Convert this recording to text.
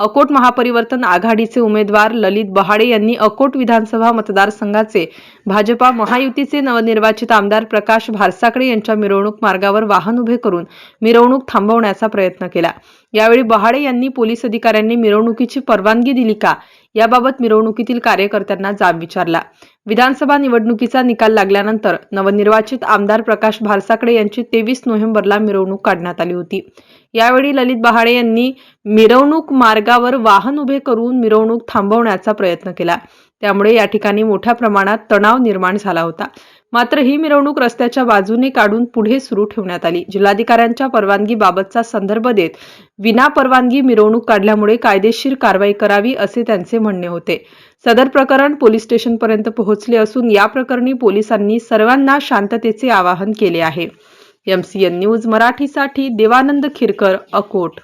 अकोट महापरिवर्तन आघाडीचे उमेदवार ललित बहाडे यांनी अकोट विधानसभा मतदारसंघाचे भाजपा महायुतीचे नवनिर्वाचित आमदार प्रकाश भारसाकडे यांच्या मिरवणूक मार्गावर वाहन उभे करून मिरवणूक थांबवण्याचा प्रयत्न केला. यावेळी बहाडे यांनी पोलीस अधिकाऱ्यांनी मिरवणुकीची परवानगी दिली का? याबाबत मिरवणुकीतील कार्यकर्त्यांना जाब विचारला. विधानसभा निवडणुकीचा निकाल लागल्यानंतर नवनिर्वाचित आमदार प्रकाश भारसाकडे यांची तेवीस नोव्हेंबरला मिरवणूक काढण्यात आली होती. यावेळी ललित बहाडे यांनी मिरवणूक मार्गावर वाहन उभे करून मिरवणूक थांबवण्याचा प्रयत्न केला. त्यामुळे या ठिकाणी मोठ्या प्रमाणात तणाव निर्माण झाला होता. मात्र ही मिरवणूक रस्त्याच्या बाजूने काढून पुढे सुरू ठेवण्यात आली. जिल्हाधिकाऱ्यांच्या परवानगीबाबतचा संदर्भ देत विना परवानगी मिरवणूक काढल्यामुळे कायदेशीर कारवाई करावी असे त्यांचे म्हणणे होते. सदर प्रकरण पोलीस स्टेशनपर्यंत पोहोचले असून या प्रकरणी पोलिसांनी सर्वांना शांततेचे आवाहन केले आहे. एमसीएन न्यूज मराठीसाठी देवानंद खिरकर अकोट.